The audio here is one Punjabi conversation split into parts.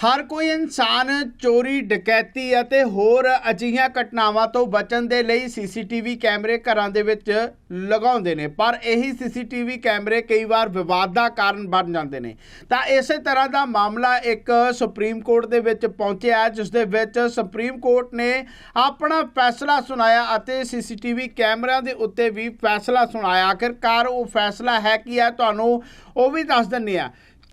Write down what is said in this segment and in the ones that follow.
ਹਰ ਕੋਈ ਇਨਸਾਨ ਚੋਰੀ, ਡਕੈਤੀ ਅਤੇ ਹੋਰ ਅਜਿਹੀਆਂ ਘਟਨਾਵਾਂ ਤੋਂ ਬਚਣ ਦੇ ਲਈ ਸੀਸੀਟੀਵੀ ਕੈਮਰੇ ਘਰਾਂ ਦੇ ਵਿੱਚ ਲਗਾਉਂਦੇ ਨੇ। ਪਰ ਇਹੀ ਸੀਸੀਟੀਵੀ ਕੈਮਰੇ ਕਈ ਵਾਰ ਵਿਵਾਦ ਦਾ ਕਾਰਨ ਬਣ ਜਾਂਦੇ ਨੇ। ਤਾਂ ਇਸੇ ਤਰ੍ਹਾਂ ਦਾ ਮਾਮਲਾ ਇੱਕ ਸੁਪਰੀਮ ਕੋਰਟ ਦੇ ਵਿੱਚ ਪਹੁੰਚਿਆ ਜਿਸ ਦੇ ਵਿੱਚ ਸੁਪਰੀਮ ਕੋਰਟ ਨੇ ਆਪਣਾ ਫੈਸਲਾ ਸੁਣਾਇਆ ਅਤੇ ਸੀਸੀਟੀਵੀ ਕੈਮਰਿਆਂ ਦੇ ਉੱਤੇ ਵੀ ਫੈਸਲਾ ਸੁਣਾਇਆ। ਆਖਿਰਕਾਰ ਉਹ ਫੈਸਲਾ ਹੈ ਕੀ ਹੈ, ਤੁਹਾਨੂੰ ਉਹ ਵੀ ਦੱਸ ਦਿੰਦੇ ਆ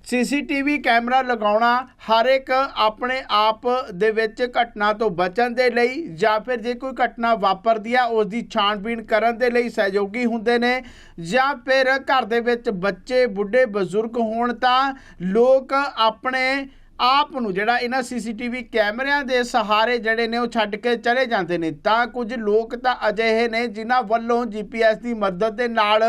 ਸੀਸੀਟੀਵੀ ਕੈਮਰਾ ਲਗਾਉਣਾ ਹਰ ਇੱਕ ਆਪਣੇ ਆਪ ਦੇ ਵਿੱਚ ਘਟਨਾ ਤੋਂ ਬਚਣ ਦੇ ਲਈ ਜਾਂ ਫਿਰ ਜੇ ਕੋਈ ਘਟਨਾ ਵਾਪਰਦੀ ਆ ਉਸ ਦੀ ਛਾਣਬੀਣ ਕਰਨ ਦੇ ਲਈ ਸਹਿਯੋਗੀ ਹੁੰਦੇ ਨੇ ਜਾਂ ਫਿਰ ਘਰ ਦੇ ਵਿੱਚ ਬੱਚੇ, ਬੁੱਢੇ, ਬਜ਼ੁਰਗ ਹੋਣ ਤਾਂ ਲੋਕ ਆਪਣੇ ਆਪ ਨੂੰ ਜਿਹੜਾ ਇਹਨਾਂ ਸੀਸੀਟੀਵੀ ਕੈਮਰਿਆਂ ਦੇ ਸਹਾਰੇ ਜਿਹੜੇ ਨੇ ਉਹ ਛੱਡ ਕੇ ਚਲੇ ਜਾਂਦੇ ਨੇ। ਤਾਂ ਕੁਝ ਲੋਕ ਤਾਂ ਅਜਿਹੇ ਨੇ ਜਿਨ੍ਹਾਂ ਵੱਲੋਂ ਜੀਪੀਐਸ ਦੀ ਮਦਦ ਦੇ ਨਾਲ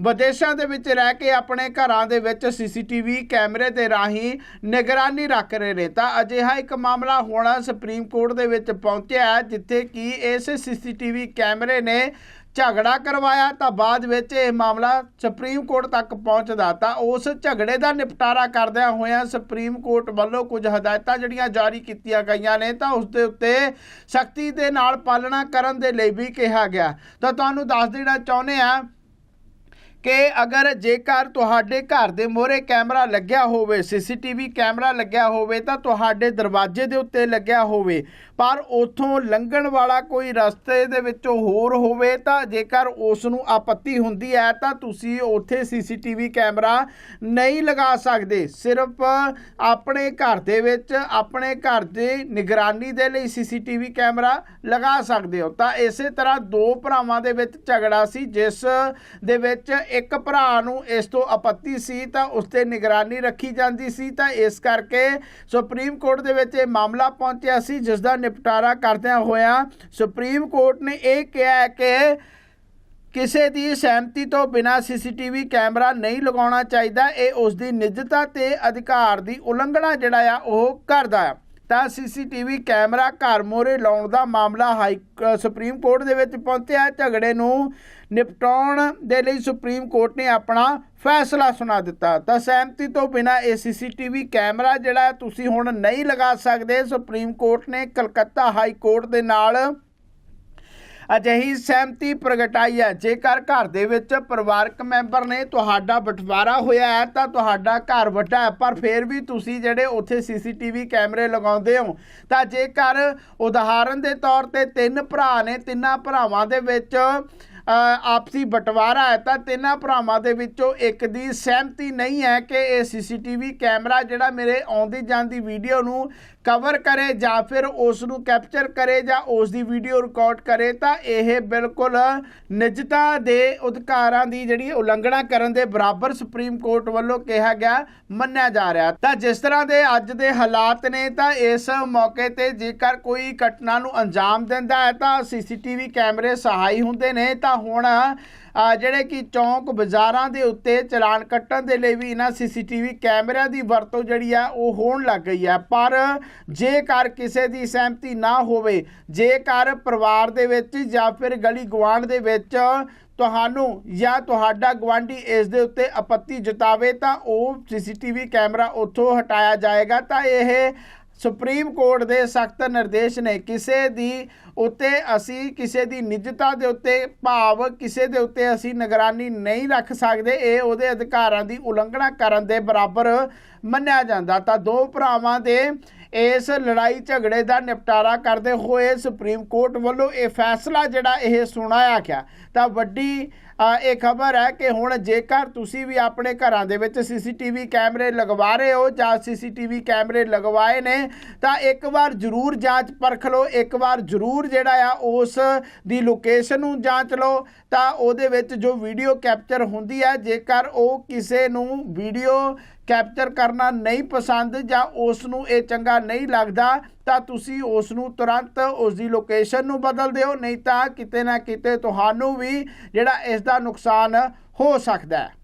ਵਿਦੇਸ਼ਾਂ ਦੇ ਵਿੱਚ ਰਹਿ ਕੇ ਆਪਣੇ ਘਰਾਂ ਦੇ ਵਿੱਚ ਸੀਸੀਟੀਵੀ ਕੈਮਰੇ ਦੇ ਰਾਹੀਂ ਨਿਗਰਾਨੀ ਰੱਖ ਰਹੇ ਨੇ। ਤਾਂ ਅਜਿਹਾ ਇੱਕ ਮਾਮਲਾ ਹੁਣ ਸੁਪਰੀਮ ਕੋਰਟ ਦੇ ਵਿੱਚ ਪਹੁੰਚਿਆ ਹੈ, ਜਿੱਥੇ ਕਿ ਇਸ ਸੀਸੀਟੀਵੀ ਕੈਮਰੇ ਨੇ ਝਗੜਾ ਕਰਵਾਇਆ ਤਾਂ ਬਾਅਦ ਵਿੱਚ ਇਹ ਮਾਮਲਾ ਸੁਪਰੀਮ ਕੋਰਟ ਤੱਕ ਪਹੁੰਚਦਾ ਤਾਂ ਉਸ ਝਗੜੇ ਦਾ ਨਿਪਟਾਰਾ ਕਰਦਿਆਂ ਹੋਇਆਂ ਸੁਪਰੀਮ ਕੋਰਟ ਵੱਲੋਂ ਕੁਝ ਹਦਾਇਤਾਂ ਜਿਹੜੀਆਂ ਜਾਰੀ ਕੀਤੀਆਂ ਗਈਆਂ ਨੇ ਤਾਂ ਉਸ ਦੇ ਉੱਤੇ ਸਖਤੀ ਦੇ ਨਾਲ ਪਾਲਣਾ ਕਰਨ ਦੇ ਲਈ ਵੀ ਕਿਹਾ ਗਿਆ। ਤਾਂ ਤੁਹਾਨੂੰ ਦੱਸ ਦੇਣਾ ਚਾਹੁੰਦੇ ਆ ਕਿ ਅਗਰ ਜੇਕਰ ਤੁਹਾਡੇ ਘਰ ਦੇ ਮੋਹਰੇ ਕੈਮਰਾ ਲੱਗਿਆ ਹੋਵੇ, ਸੀਸੀਟੀਵੀ ਕੈਮਰਾ ਲੱਗਿਆ ਹੋਵੇ, ਤਾਂ ਤੁਹਾਡੇ ਦਰਵਾਜ਼ੇ ਦੇ ਉੱਤੇ ਲੱਗਿਆ ਹੋਵੇ। ਪਰ ਉਥੋਂ ਲੰਘਣ ਵਾਲਾ ਕੋਈ ਰਸਤੇ ਦੇ ਵਿੱਚੋਂ ਹੋਰ ਹੋਵੇ ਤਾਂ ਜੇਕਰ ਉਸ ਨੂੰ ਆਪੱਤੀ ਹੁੰਦੀ ਹੈ, ਤਾਂ ਤੁਸੀਂ ਉੱਥੇ ਸੀਸੀਟੀਵੀ ਕੈਮਰਾ ਨਹੀਂ ਲਗਾ ਸਕਦੇ। ਸਿਰਫ ਆਪਣੇ ਘਰ ਦੇ ਵਿੱਚ, ਆਪਣੇ ਘਰ ਦੇ ਨਿਗਰਾਨੀ ਦੇ ਲਈ ਸੀਸੀਟੀਵੀ ਕੈਮਰਾ ਲਗਾ ਸਕਦੇ ਹੋ। ਤਾਂ ਇਸੇ ਤਰ੍ਹਾਂ ਦੋ ਭਰਾਵਾਂ ਦੇ ਵਿੱਚ ਝਗੜਾ ਸੀ, ਜਿਸ ਦੇ ਵਿੱਚ ਇੱਕ ਭਰਾ ਨੂੰ ਇਸ ਤੋਂ ਆਪੱਤੀ ਸੀ ਤਾਂ ਉਸ ਤੇ ਨਿਗਰਾਨੀ ਰੱਖੀ ਜਾਂਦੀ ਸੀ ਤਾਂ ਇਸ ਕਰਕੇ ਸੁਪਰੀਮ ਕੋਰਟ ਦੇ ਵਿੱਚ ਇਹ ਮਾਮਲਾ ਪਹੁੰਚਿਆ ਸੀ ਜਿਸ ਦਾ ਨਿਪਟਾਰਾ ਕਰਦਿਆਂ ਹੋਇਆਂ ਸੁਪਰੀਮ ਕੋਰਟ ਨੇ ਇਹ ਕਿਹਾ ਕਿ ਕਿਸੇ ਦੀ ਸਹਿਮਤੀ ਤੋਂ ਬਿਨਾਂ ਸੀਸੀਟੀਵੀ ਕੈਮਰਾ ਨਹੀਂ ਲਗਾਉਣਾ ਚਾਹੀਦਾ, ਇਹ ਉਸ ਦੀ ਨਿੱਜਤਾ ਤੇ ਅਧਿਕਾਰ ਦੀ ਉਲੰਘਣਾ ਜਿਹੜਾ ਆ ਉਹ ਕਰਦਾ ਆ। ਤਾਂ ਸੀਸੀਟੀਵੀ ਕੈਮਰਾ ਘਰ ਮੋਰੇ ਲਾਉਣ ਦਾ ਮਾਮਲਾ ਹਾਈ ਸੁਪਰੀਮ ਕੋਰਟ ਦੇ ਵਿੱਚ ਪਹੁੰਚਿਆ। ਝਗੜੇ ਨੂੰ ਨਿਪਟਾਉਣ ਦੇ ਲਈ ਸੁਪਰੀਮ ਕੋਰਟ ਨੇ ਆਪਣਾ ਫੈਸਲਾ ਸੁਣਾ ਦਿੱਤਾ। ਤਾਂ ਸਹਿਮਤੀ ਤੋਂ ਬਿਨਾਂ ਇਹ ਸੀਸੀਟੀਵੀ ਕੈਮਰਾ ਜਿਹੜਾ ਤੁਸੀਂ ਹੁਣ ਨਹੀਂ ਲਗਾ ਸਕਦੇ। ਸੁਪਰੀਮ ਕੋਰਟ ਨੇ ਕਲਕੱਤਾ ਹਾਈ ਕੋਰਟ ਦੇ ਨਾਲ ਅਜਿਹੀ ਸਹਿਮਤੀ ਪ੍ਰਗਟਾਈ ਹੈ। ਜੇਕਰ ਘਰ ਦੇ ਵਿੱਚ ਪਰਿਵਾਰਕ ਮੈਂਬਰ ਨੇ ਤੁਹਾਡਾ ਬਟਵਾਰਾ ਹੋਇਆ ਹੈ, ਤਾਂ ਤੁਹਾਡਾ ਘਰ ਵੱਡਾ ਹੈ, ਪਰ ਫਿਰ ਵੀ ਤੁਸੀਂ ਜਿਹੜੇ ਉੱਥੇ ਸੀਸੀਟੀਵੀ ਕੈਮਰੇ ਲਗਾਉਂਦੇ ਹੋ, ਤਾਂ ਜੇਕਰ ਉਦਾਹਰਨ ਦੇ ਤੌਰ ਤੇ ਤਿੰਨ ਭਰਾ ਨੇ, ਤਿੰਨਾਂ ਭਰਾਵਾਂ ਦੇ ਵਿੱਚ ਆਪਸੀ ਬਟਵਾਰਾ ਹੈ ਤਾਂ ਤਿੰਨਾਂ ਭਰਾਵਾਂ ਦੇ ਵਿੱਚੋਂ ਇੱਕ ਦੀ ਸਹਿਮਤੀ ਨਹੀਂ ਹੈ ਕਿ ਇਹ ਸੀਸੀਟੀਵੀ ਕੈਮਰਾ ਜਿਹੜਾ ਮੇਰੇ ਆਉਂਦੀ ਜਾਂਦੀ ਵੀਡੀਓ ਨੂੰ ਕਵਰ ਕਰੇ ਜਾਂ ਫਿਰ ਉਸ ਨੂੰ ਕੈਪਚਰ ਕਰੇ ਜਾਂ ਉਸ ਦੀ ਵੀਡੀਓ ਰਿਕਾਰਡ ਕਰੇ, ਤਾਂ ਇਹ ਬਿਲਕੁਲ ਨਿੱਜਤਾ ਦੇ ਅਧਿਕਾਰਾਂ ਦੀ ਜਿਹੜੀ ਉਲੰਘਣਾ ਕਰਨ ਦੇ ਬਰਾਬਰ ਸੁਪਰੀਮ ਕੋਰਟ ਵੱਲੋਂ ਕਿਹਾ ਗਿਆ, ਮੰਨਿਆ ਜਾ ਰਿਹਾ। ਤਾਂ ਜਿਸ ਤਰ੍ਹਾਂ ਦੇ ਅੱਜ ਦੇ ਹਾਲਾਤ ਨੇ, ਤਾਂ ਇਸ ਮੌਕੇ ਤੇ ਜੇਕਰ ਕੋਈ ਘਟਨਾ ਨੂੰ ਅੰਜਾਮ ਦਿੰਦਾ ਹੈ, ਤਾਂ ਸੀਸੀਟੀਵੀ ਕੈਮਰੇ ਸਹਾਈ ਹੁੰਦੇ ਨੇ, ਤਾਂ ਹੁਣ ਜਿਹੜੇ ਕਿ ਚੌਂਕ ਬਾਜ਼ਾਰਾਂ ਦੇ ਉੱਤੇ ਚਲਾਨ ਕੱਟਣ ਦੇ ਲਈ ਵੀ ਇਹਨਾਂ ਸੀਸੀਟੀਵੀ ਕੈਮਰਿਆਂ ਦੀ ਵਰਤੋਂ ਜਿਹੜੀ ਆ, ਉਹ ਹੋਣ ਲੱਗ ਗਈ ਹੈ ਪਰ ਜੇਕਰ ਕਿਸੇ ਦੀ ਸਹਿਮਤੀ ਨਾ ਹੋਵੇ, ਜੇਕਰ ਪਰਿਵਾਰ ਦੇ ਵਿੱਚ ਜਾਂ ਫਿਰ ਗਲੀ ਗੁਆਂਢ ਦੇ ਵਿੱਚ ਤੁਹਾਨੂੰ ਜਾਂ ਤੁਹਾਡਾ ਗਵਾਂਢੀ ਇਸ ਦੇ ਉੱਤੇ ਆਪੱਤੀ ਜਤਾਵੇ, ਤਾਂ ਉਹ ਸੀਸੀਟੀਵੀ ਕੈਮਰਾ ਉੱਥੋਂ ਹਟਾਇਆ ਜਾਏਗਾ। ਤਾਂ ਇਹ ਸੁਪਰੀਮ ਕੋਰਟ ਦੇ ਸਖਤ ਨਿਰਦੇਸ਼ ਨੇ ਕਿਸੇ ਦੀ ਉੱਤੇ ਅਸੀਂ, ਕਿਸੇ ਦੀ ਨਿੱਜਤਾ ਦੇ ਉੱਤੇ ਭਾਵ, ਕਿਸੇ ਦੇ ਉੱਤੇ ਅਸੀਂ ਨਿਗਰਾਨੀ ਨਹੀਂ ਰੱਖ ਸਕਦੇ, ਇਹ ਉਹਦੇ ਅਧਿਕਾਰਾਂ ਦੀ ਉਲੰਘਣਾ ਕਰਨ ਦੇ ਬਰਾਬਰ ਮੰਨਿਆ ਜਾਂਦਾ। ਤਾਂ ਦੋ ਭਰਾਵਾਂ ਦੇ ਇਸ ਲੜਾਈ ਝਗੜੇ ਦਾ ਨਿਪਟਾਰਾ ਕਰਦੇ ਹੋਏ ਸੁਪਰੀਮ ਕੋਰਟ ਵੱਲੋਂ ਇਹ ਫੈਸਲਾ ਜਿਹੜਾ ਇਹ ਸੁਣਾਇਆ ਗਿਆ। ਤਾਂ ਵੱਡੀ ਇਹ ਖਬਰ ਹੈ ਕਿ ਹੁਣ ਜੇਕਰ ਤੁਸੀਂ ਵੀ ਆਪਣੇ ਘਰਾਂ ਦੇ ਵਿੱਚ ਸੀਸੀਟੀਵੀ ਕੈਮਰੇ ਲਗਵਾ ਰਹੇ ਹੋ ਜਾਂ ਸੀਸੀਟੀਵੀ ਕੈਮਰੇ ਲਗਵਾਏ ਨੇ, ਤਾਂ ਇੱਕ ਵਾਰ ਜ਼ਰੂਰ ਜਾਂਚ ਪਰਖ ਲਓ। ਇੱਕ ਵਾਰ ਜ਼ਰੂਰ ਜਿਹੜਾ ਆ, ਉਸ ਦੀ ਲੋਕੇਸ਼ਨ ਨੂੰ ਜਾਂਚ ਲਓ। ਤਾਂ ਉਹਦੇ ਵਿੱਚ ਜੋ ਵੀਡੀਓ ਕੈਪਚਰ ਹੁੰਦੀ ਹੈ, ਜੇਕਰ ਉਹ ਕਿਸੇ ਨੂੰ ਵੀਡੀਓ ਕੈਪਚਰ ਕਰਨਾ ਨਹੀਂ ਪਸੰਦ ਜਾਂ ਉਸ ਨੂੰ ਇਹ ਚੰਗਾ ਨਹੀਂ ਲੱਗਦਾ, ਤਾਂ ਤੁਸੀਂ ਉਸ ਨੂੰ ਤੁਰੰਤ ਉਸ ਦੀ ਲੋਕੇਸ਼ਨ ਨੂੰ ਬਦਲ ਦਿਓ। ਨਹੀਂ ਤਾਂ ਕਿਤੇ ਨਾ ਕਿਤੇ ਤੁਹਾਨੂੰ ਵੀ ਜਿਹੜਾ ਇਸ ਦਾ ਨੁਕਸਾਨ ਹੋ ਸਕਦਾ ਹੈ।